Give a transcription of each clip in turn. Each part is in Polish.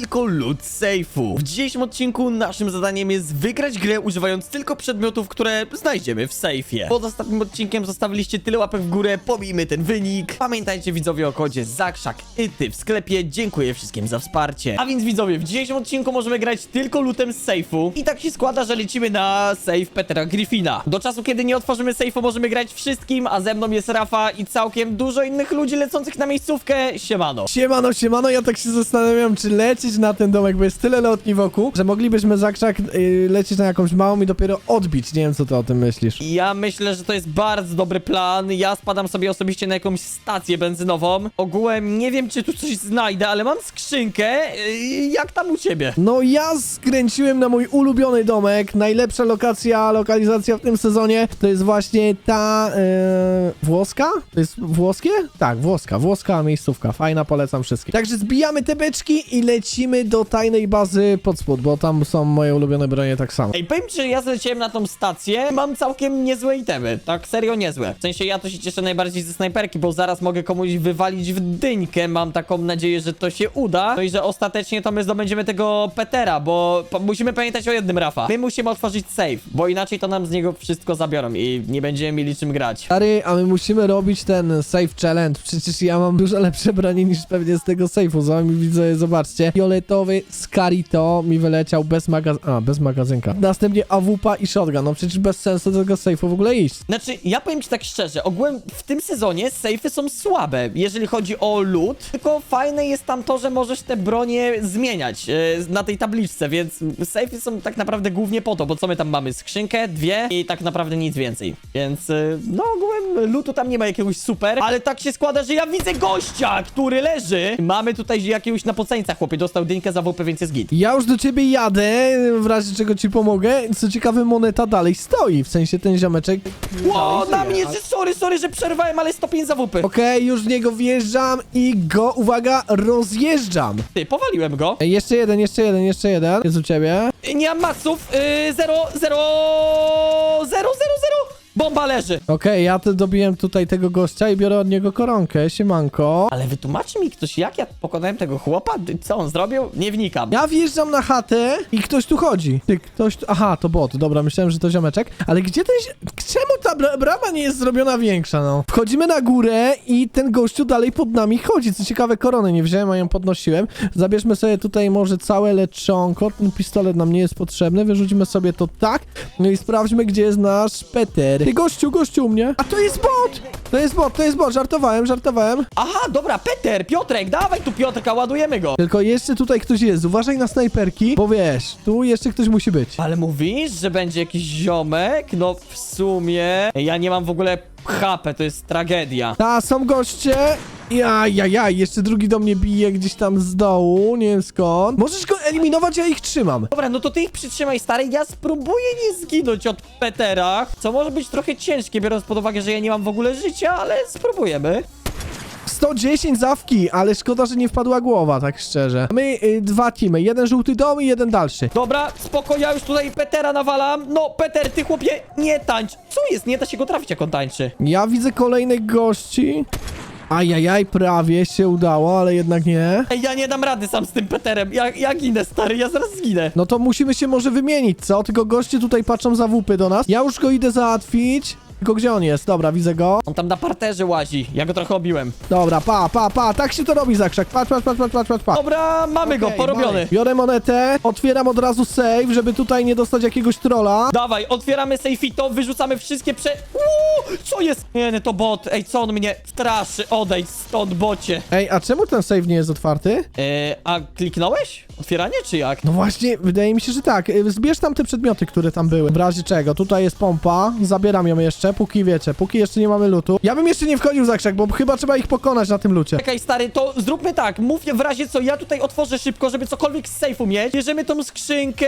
tylko loot sejfu. W dzisiejszym odcinku naszym zadaniem jest wygrać grę używając tylko przedmiotów, które znajdziemy w sejfie. Pod ostatnim odcinkiem zostawiliście tyle łapek w górę, pobijmy ten wynik. Pamiętajcie widzowie o kodzie ZAKSZAK i ty w sklepie. Dziękuję wszystkim za wsparcie. A więc widzowie, w dzisiejszym odcinku możemy grać tylko lootem z sejfu. I tak się składa, że lecimy na sejf Petera Griffina. Do czasu, kiedy nie otworzymy sejfu, możemy grać wszystkim, a ze mną jest Rafa i całkiem dużo innych ludzi lecących na miejscówkę. Siemano. Siemano, siemano, ja tak się zastanawiam, czy lecieć na ten domek, bo jest tyle lotni wokół, że moglibyśmy za krzak y, lecieć na jakąś małą i dopiero odbić. Nie wiem, co ty o tym myślisz. Ja myślę, że to jest bardzo dobry plan. Ja spadam sobie osobiście na jakąś stację benzynową. Ogółem nie wiem, czy tu coś znajdę, ale mam skrzynkę. Yy, Jak tam u ciebie? No ja skręciłem na mój ulubiony domek. Najlepsza lokacja, lokalizacja w tym sezonie to jest właśnie ta e, włoska? To jest włoskie? Tak, włoska, włoska miejscówka. Fajna, polecam wszystkim. Także zbijamy te beczki i lecimy do tajnej bazy pod spód, bo tam są moje ulubione bronie tak samo. Ej, powiem ci, że ja zleciałem na tą stację, mam całkiem niezłe itemy. Tak serio niezłe. W sensie ja to się cieszę najbardziej ze snajperki, bo zaraz mogę komuś wywalić w dyńkę. Mam taką nadzieję, że to się uda. No i że ostatecznie to my zdobędziemy tego Petera, bo musimy pamiętać o jednym, Rafa. My musimy otworzyć safe, bo inaczej to nam z niego wszystko zabiorą i nie będziemy mieli czym grać. Stary, a my musimy robić ten safe challenge. Przecież ja mam dużo lepsze bronie niż pewnie z tego safe'u. Z wami widzę, zobaczcie. Fioletowy Scarito mi wyleciał bez magaz... A, bez magazynka. Następnie AWP i shotgun. No przecież bez sensu do tego safe'u w ogóle iść. Znaczy, ja powiem ci tak szczerze, ogółem w tym sezonie sejfy są słabe, jeżeli chodzi o loot, tylko fajne jest tam to, że możesz te bronie zmieniać e, na tej tabliczce, więc sejfy są tak naprawdę głównie po to, bo co my tam mamy? Skrzynkę, dwie i tak naprawdę nic więcej, więc e, no ogółem lootu tam nie ma jakiegoś super, ale tak się składa, że ja widzę gościa, który leży. Mamy tutaj jakiegoś napoceńca, chłopie, dostał dynkę za WP, więc jest git. Ja już do ciebie jadę, w razie czego ci pomogę. Co ciekawe, moneta dalej stoi. W sensie ten ziomeczek. Dalej na mnie, że sorry, sorry, że przerwałem, ale stopień za WP. Okej, już w niego wjeżdżam i go, uwaga, rozjeżdżam. Ty, powaliłem go. Ej, jeszcze jeden, jeszcze jeden, jeszcze jeden. Jest u ciebie. Nie mam maców. Yy, 0, 0, 0, 0, 0. Bomba leży. Okej, ja te dobiłem tutaj tego gościa i biorę od niego koronkę. Siemanko. Ale wytłumaczy mi ktoś, jak ja pokonałem tego chłopa? Co on zrobił? Nie wnikam. Ja wjeżdżam na chatę i ktoś tu chodzi. Ty, ktoś tu... Aha, to bot. Dobra, myślałem, że to ziomeczek. Ale gdzie ten... Czemu ta bra brama nie jest zrobiona większa, no? Wchodzimy na górę i ten gościu dalej pod nami chodzi. Co ciekawe, koronę nie wziąłem, a ją podnosiłem. Zabierzmy sobie tutaj może całe leczonko. Ten pistolet nam nie jest potrzebny. Wyrzucimy sobie to tak. No i sprawdźmy, gdzie jest nasz Peter. Ty, gościu, gościu u mnie. A to jest bot! To jest bot, to jest bot. Żartowałem, żartowałem. Aha, dobra, Peter, Piotrek, dawaj tu Piotrka, ładujemy go. Tylko jeszcze tutaj ktoś jest. Uważaj na snajperki, bo wiesz, tu jeszcze ktoś musi być. Ale mówisz, że będzie jakiś ziomek? No w sumie... Ja nie mam w ogóle HP, to jest tragedia. Ta, są goście. Ja, ja, ja, jeszcze drugi do mnie bije gdzieś tam z dołu, nie wiem skąd. Możesz go eliminować, ja ich trzymam. Dobra, no to ty ich przytrzymaj, stary. Ja spróbuję nie zginąć od Petera, co może być trochę ciężkie, biorąc pod uwagę, że ja nie mam w ogóle życia, ale spróbujemy. 110 zawki, ale szkoda, że nie wpadła głowa, tak szczerze. My y, dwa teamy, jeden żółty dom i jeden dalszy. Dobra, spoko, ja już tutaj Petera nawalam. No, Peter, ty chłopie, nie tańcz. Co jest? Nie da się go trafić, jak on tańczy. Ja widzę kolejnych gości. Ajajaj, prawie się udało, ale jednak nie. Ej, ja nie dam rady sam z tym Peterem. Ja, ja ginę, stary, ja zaraz zginę. No to musimy się może wymienić, co? Tylko goście tutaj patrzą za wupy do nas. Ja już go idę załatwić. Tylko gdzie on jest? Dobra, widzę go. On tam na parterze łazi. Ja go trochę obiłem. Dobra, pa, pa, pa, tak się to robi, Zakrzak. Patrz, patrz, patrz, patrz, patrz, patrz, patrz. Dobra, mamy go, Okej, porobiony. mamy. Biorę monetę, otwieram od razu save, żeby tutaj nie dostać jakiegoś trolla. Dawaj, otwieramy sejfito, wyrzucamy wszystkie prze... Uuu, co jest? Nie, nie, to bot. Ej, co on mnie straszy? Odejdź stąd, bocie. Ej, a czemu ten save nie jest otwarty? Eee, a kliknąłeś? Otwieranie czy jak? No właśnie, wydaje mi się, że tak. Y, Zbierz tam te przedmioty, które tam były. W razie czego? Tutaj jest pompa, zabieram ją jeszcze, póki wiecie, póki jeszcze nie mamy lutu. Ja bym jeszcze nie wchodził za krzak, bo chyba trzeba ich pokonać na tym lucie. Czekaj, stary, to zróbmy tak. Mów w razie co, ja tutaj otworzę szybko, żeby cokolwiek z sejfu mieć. Bierzemy tą skrzynkę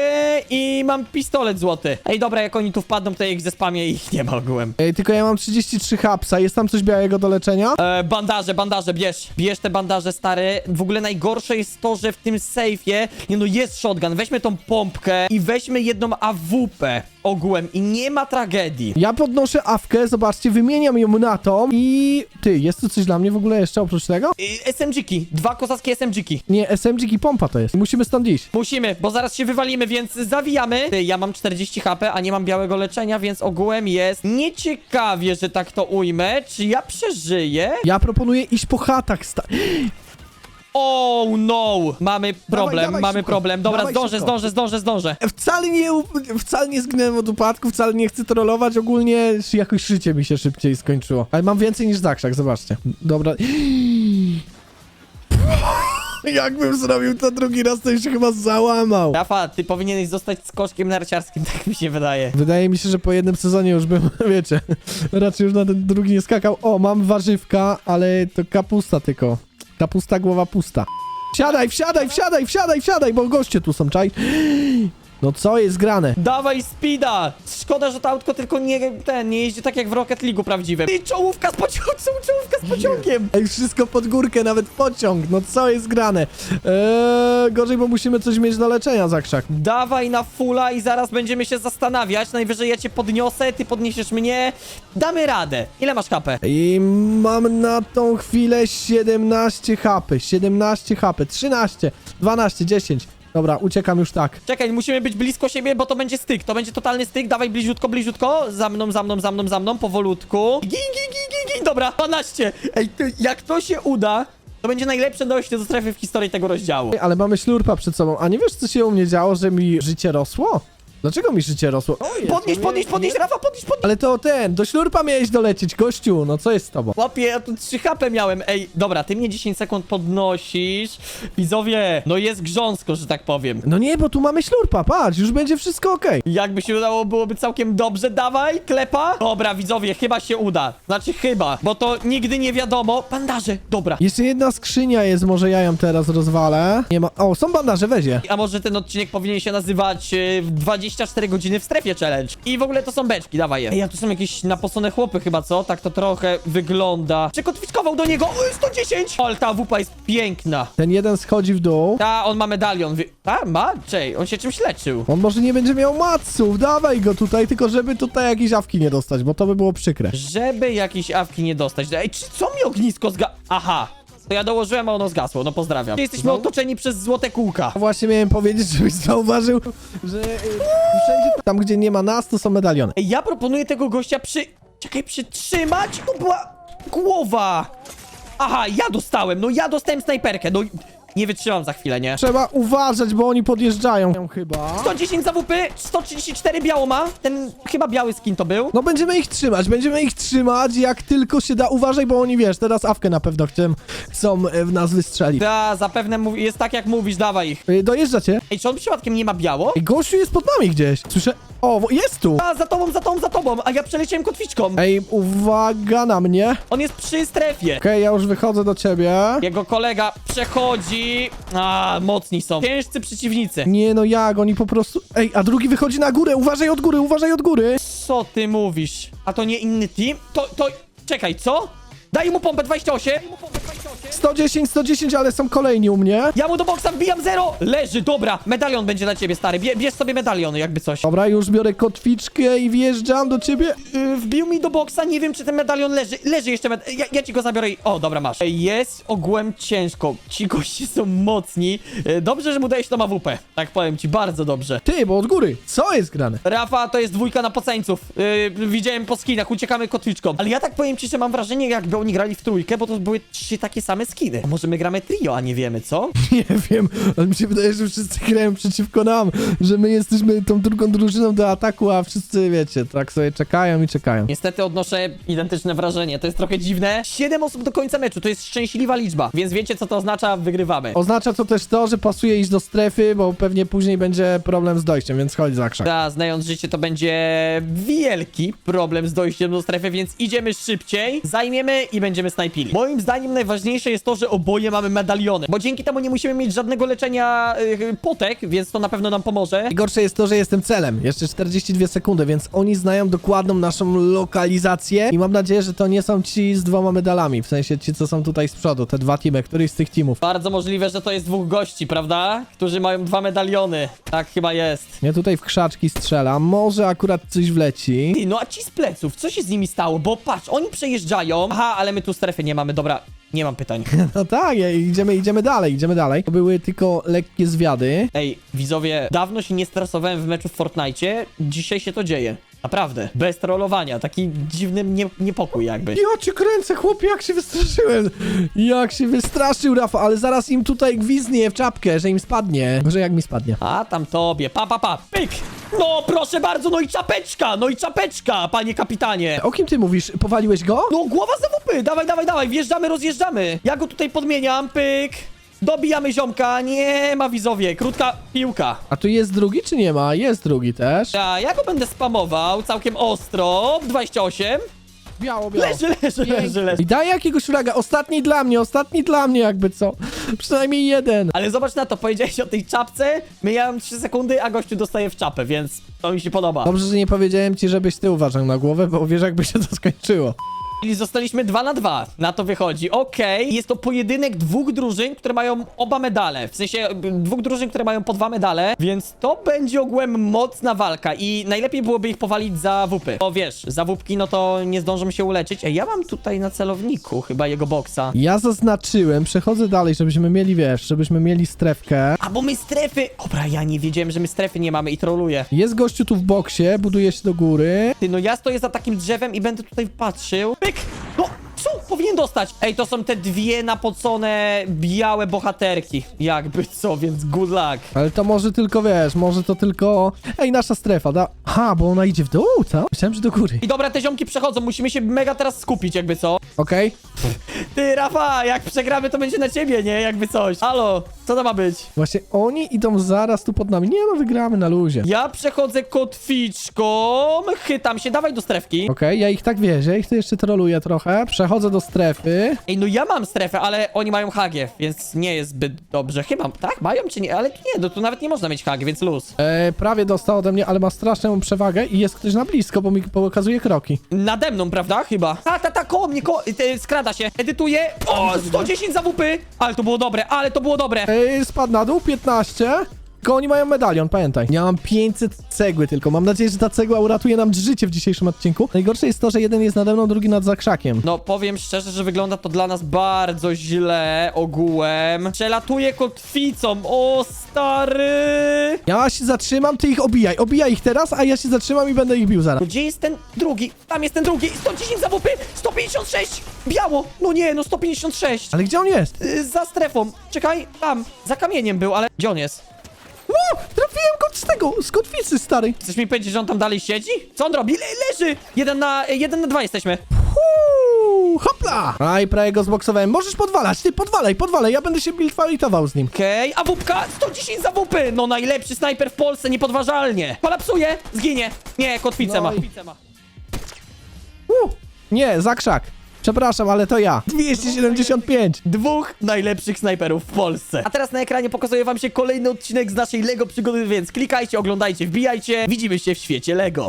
i mam pistolet złoty. Ej, dobra, jak oni tu wpadną, to ja ich zespamię i ich nie ma ogółem. Ej, tylko ja mam 33 hapsa, jest tam coś białego do leczenia? E, bandaże, bandaże, bierz. Bierz te bandaże, stary. W ogóle najgorsze jest to, że w tym sejfie, nie no, jest shotgun. Weźmy tą pompkę i weźmy jedną AWP. Ogółem i nie ma tragedii. Ja podnoszę awkę, zobaczcie, wymieniam ją na tą i... Ty, jest tu coś dla mnie w ogóle jeszcze oprócz tego? Y, SMG-ki, dwa kozackie SMG-ki. Nie, SMG i pompa to jest. Musimy stąd iść. Musimy, bo zaraz się wywalimy, więc zawijamy. Ty, ja mam 40 HP, a nie mam białego leczenia, więc ogółem jest nieciekawie, że tak to ujmę. Czy ja przeżyję? Ja proponuję iść po chatach sta... Oh no! Mamy problem, dawaj mamy szybko. problem. Dobra, Dawaj zdążę, szybko. zdążę, zdążę, zdążę. Wcale nie, u- wcale nie zginąłem od upadku, wcale nie chcę trollować, ogólnie jakoś życie mi się szybciej skończyło. Ale mam więcej niż Zakrzak, zobaczcie. Dobra. Jakbym zrobił to drugi raz, to już się chyba załamał. Rafa, ty powinieneś zostać skoczkiem narciarskim, tak mi się wydaje. Wydaje mi się, że po jednym sezonie już bym, wiecie, raczej już na ten drugi nie skakał. O, mam warzywka, ale to kapusta tylko. Kapusta, głowa pusta. Wsiadaj, wsiadaj, wsiadaj, wsiadaj, wsiadaj, bo goście tu są, czaj. No co jest grane? Dawaj speeda! Szkoda, że to autko tylko nie, ten, nie jeździ tak jak w Rocket League'u prawdziwym. Ty, czołówka z pociągiem, czołówka z pociągiem! Ej, wszystko pod górkę, nawet pociąg, no co jest grane? Eee, gorzej, bo musimy coś mieć do leczenia, Zakrzak. Dawaj na fulla i zaraz będziemy się zastanawiać. Najwyżej ja cię podniosę, ty podniesiesz mnie. Damy radę. Ile masz HP? I mam na tą chwilę 17 HP, 17 HP, 13, 12, 10. Dobra, uciekam już tak. Czekaj, musimy być blisko siebie, bo to będzie styk. To będzie totalny styk. Dawaj bliziutko, bliziutko. Za mną, za mną, za mną, za mną, powolutku. Gin, gin, gin, gin, gin. Dobra, 12. Ej, ty, jak to się uda, to będzie najlepsze dojście do strefy w historii tego rozdziału. Ale mamy ślurpa przed sobą. A nie wiesz, co się u mnie działo, że mi życie rosło? Dlaczego mi życie rosło? Podnieś, podnieś, podnieś, Rafa, podnieś, podnieś. Ale to ten, do ślurpa miałeś dolecieć, gościu, no co jest z tobą? Łapie, ja tu 3 HP miałem. Ej, dobra, ty mnie 10 sekund podnosisz. Widzowie, no jest grząsko, że tak powiem. No nie, bo tu mamy ślurpa, patrz, już będzie wszystko okej. Jakby się udało, byłoby całkiem dobrze. Dawaj, klepa. Dobra, widzowie, chyba się uda. Znaczy chyba, bo to nigdy nie wiadomo. Bandaże, dobra. Jeszcze jedna skrzynia jest, może ja ją teraz rozwalę. Nie ma... O, są bandaże, wezie. A może ten odcinek powinien się nazywać e, 24 godziny w strefie challenge. I w ogóle to są beczki, dawaj je. Ej, a tu są jakieś napocone chłopy chyba, co? Tak to trochę wygląda. Czy kotwiczkował do niego? O, 110! Ale ta wupa jest piękna. Ten jeden schodzi w dół. Ta, on ma medalion. Wy... Ta, ma? Czej, on się czymś leczył. On może nie będzie miał maców, dawaj go tutaj, tylko żeby tutaj jakieś awki nie dostać, bo to by było przykre. Żeby jakieś awki nie dostać. Ej, czy co mi ognisko zga... Aha. To ja dołożyłem, a ono zgasło. No pozdrawiam. Jesteśmy Znowu? otoczeni przez złote kółka. Właśnie miałem powiedzieć, żebyś zauważył, że y, wszędzie tam, gdzie nie ma nas, to są medaliony. Ej, ja proponuję tego gościa przy... Czekaj, przytrzymać? To była głowa. Aha, ja dostałem. No ja dostałem snajperkę. No nie wytrzymam za chwilę, nie? Trzeba uważać, bo oni podjeżdżają chyba. 110 za WP, 134 biało ma. Ten chyba biały skin to był. No będziemy ich trzymać, będziemy ich trzymać jak tylko się da. Uważaj, bo oni, wiesz, teraz awkę na pewno chcą, chcą e, w nas wystrzelić. Da, zapewne mówi- jest tak jak mówisz, dawaj ich. Y, Dojeżdżacie? Ej, czy on przypadkiem nie ma biało? Ej, gościu jest pod nami gdzieś. Słyszę... O, wo- jest tu! A, za tobą, za tobą, za tobą, a ja przeleciałem kotwiczką. Ej, uwaga na mnie. On jest przy strefie. Okej, ja już wychodzę do ciebie. Jego kolega przechodzi. A, mocni są. Ciężcy przeciwnicy. Nie no jak, oni po prostu... Ej, a drugi wychodzi na górę, uważaj od góry, uważaj od góry! Co ty mówisz? A to nie inny team? To, to... Czekaj, co? Daj mu pompę 28. 110, 110, ale są kolejni u mnie. Ja mu do boksa wbijam zero. Leży, dobra. Medalion będzie dla ciebie, stary. Bie, bierz sobie medalion, jakby coś. Dobra, już biorę kotwiczkę i wjeżdżam do ciebie. Yy, wbił mi do boksa, nie wiem czy ten medalion leży. Leży jeszcze med... Ja, ja ci go zabiorę i... O, dobra, masz. Jest ogółem ciężko. Ci goście są mocni. Yy, Dobrze, że mu dajesz tą AWP. Tak powiem ci, bardzo dobrze. Ty, bo od góry. Co jest grane? Rafa, to jest dwójka na poceńców. Yy, widziałem po skinach, uciekamy kotwiczką. Ale ja tak powiem ci, że mam wrażenie, jakby oni grali w trójkę, bo to były trzy takie same skiny. A może my gramy trio, a nie wiemy, co? Nie wiem, ale mi się wydaje, że wszyscy grają przeciwko nam, że my jesteśmy tą drugą drużyną do ataku, a wszyscy, wiecie, tak sobie czekają i czekają. Niestety odnoszę identyczne wrażenie. To jest trochę dziwne. Siedem osób do końca meczu, to jest szczęśliwa liczba. Więc wiecie, co to oznacza? Wygrywamy. Oznacza to też to, że pasuje iść do strefy, bo pewnie później będzie problem z dojściem, więc chodź za krzak. Da, znając życie, to będzie wielki problem z dojściem do strefy, więc idziemy szybciej, zajmiemy i będziemy snajpili. Moim zdaniem najważniejsze najlepsze jest to, że oboje mamy medaliony, bo dzięki temu nie musimy mieć żadnego leczenia yy, potek, więc to na pewno nam pomoże. Najgorsze jest to, że jestem celem. Jeszcze 42 sekundy, więc oni znają dokładną naszą lokalizację i mam nadzieję, że to nie są ci z dwoma medalami, w sensie ci, co są tutaj z przodu, te dwa teamy, któryś z tych teamów. Bardzo możliwe, że to jest dwóch gości, prawda? Którzy mają dwa medaliony. Tak chyba jest. Ja tutaj w krzaczki strzelam, może akurat coś wleci. Ty, no a ci z pleców, co się z nimi stało? Bo patrz, oni przejeżdżają. Aha, ale my tu strefy nie mamy, dobra, nie mam pytań. No tak, idziemy, idziemy dalej, idziemy dalej. To były tylko lekkie zwiady. Ej, widzowie, dawno się nie stresowałem w meczu w Fortnite, dzisiaj się to dzieje. Naprawdę, bez trollowania, taki dziwny nie, niepokój jakby. Ja cię kręcę, chłopie, jak się wystraszyłem. Jak się wystraszył, Rafa, ale zaraz im tutaj gwizdnie w czapkę, że im spadnie. Może jak mi spadnie. A tam tobie, pa pa pa, pyk! No proszę bardzo, no i czapeczka, no i czapeczka, panie kapitanie! O kim ty mówisz? Powaliłeś go? No głowa za wupy, dawaj, dawaj, dawaj, wjeżdżamy, rozjeżdżamy. Ja go tutaj podmieniam, pyk. Dobijamy ziomka, nie ma widzowie, krótka piłka. A tu jest drugi, czy nie ma? Jest drugi też. A ja go będę spamował całkiem ostro, 28. Biało, biało. Leży, leży, leży, leży. I daj jakiegoś fraga. Ostatni dla mnie, ostatni dla mnie, jakby co. Przynajmniej jeden. Ale zobacz na to, powiedziałeś o tej czapce, mijałem 3 sekundy, a gościu dostaje w czapę, więc to mi się podoba. Dobrze, że nie powiedziałem ci, żebyś ty uważał na głowę, bo wiesz, jakby się to skończyło. Czyli zostaliśmy 2 na 2. Na to wychodzi. Okej, jest to pojedynek dwóch drużyn, które mają oba medale. W sensie dwóch drużyn, które mają po dwa medale, więc to będzie ogółem mocna walka i najlepiej byłoby ich powalić za wupy. Bo wiesz, za wupki no to nie zdążą się uleczyć. Ej, ja mam tutaj na celowniku chyba jego boksa. Ja zaznaczyłem, przechodzę dalej, żebyśmy mieli, wiesz, żebyśmy mieli strefkę. A bo my strefy... Dobra, ja nie wiedziałem, że my strefy nie mamy i troluję. Jest gościu tu w boksie, buduje się do góry. Ty, no ja stoję za takim drzewem i będę tutaj patrzył. Pyk! Powinien dostać. Ej, to są te dwie napocone, białe bohaterki. Jakby co, więc good luck. Ale to może tylko, wiesz, może to tylko... Ej, nasza strefa, da... Ha, bo ona idzie w dół, co? Myślałem, że do góry. I dobra, te ziomki przechodzą, musimy się mega teraz skupić, jakby co. Okej? Ty, Rafa, jak przegramy, to będzie na ciebie, nie? Jakby coś. Halo, co to ma być? Właśnie oni idą zaraz tu pod nami. Nie no, wygramy na luzie. Ja przechodzę kotwiczką, chytam się, dawaj do strefki. Okej, ja ich tak wierzę, ich tu jeszcze troluję trochę. Przechodzę do strefy. Ej, no ja mam strefę, ale oni mają HG, więc nie jest zbyt dobrze. Chyba, tak? Mają czy nie? Ale nie, no tu nawet nie można mieć HG, więc luz. E, prawie dostał ode mnie, ale ma straszną przewagę i jest ktoś na blisko, bo mi pokazuje kroki. Nade mną, prawda? Chyba. Ta, ta, ta, koło mnie, ko te, skrada się. Edytuje. O, 110 za WP. Ale to było dobre, ale to było dobre. E, spadł na dół, 15. Tylko oni mają medalion, pamiętaj. Ja mam 500 cegły tylko. Mam nadzieję, że ta cegła uratuje nam życie w dzisiejszym odcinku. Najgorsze jest to, że jeden jest nade mną, drugi nad zakrzakiem. No, powiem szczerze, że wygląda to dla nas bardzo źle ogółem. Przelatuje kotwicą. O, stary. Ja się zatrzymam, ty ich obijaj. Obijaj ich teraz, a ja się zatrzymam i będę ich bił zaraz. No, Gdzie jest ten drugi? Tam jest ten drugi. 110 za WP. 156. Biało. No nie, no 156. Ale gdzie on jest? Y, za strefą. Czekaj, tam. Za kamieniem był, ale gdzie on jest? O, trafiłem go z tego, z kotwicy, stary. Chcesz mi powiedzieć, że on tam dalej siedzi? Co on robi? Le leży! Jeden na, jeden na dwa jesteśmy. Uuu, hopla! A i prawie go zboksowałem. Możesz podwalać, ty podwalaj, podwalaj, ja będę się bilfalitował z nim. Okej, a wupka 110 za wupy! No najlepszy snajper w Polsce, niepodważalnie. Kolapsuje, zginie. Nie, kotwicę No ma. i- Kotwicę ma. Uh, nie, za krzak. Przepraszam, ale to ja. 275. Dwóch najlepszych snajperów w Polsce. A teraz na ekranie pokazuję wam się kolejny odcinek z naszej LEGO przygody, więc klikajcie, oglądajcie, wbijajcie. Widzimy się w świecie LEGO.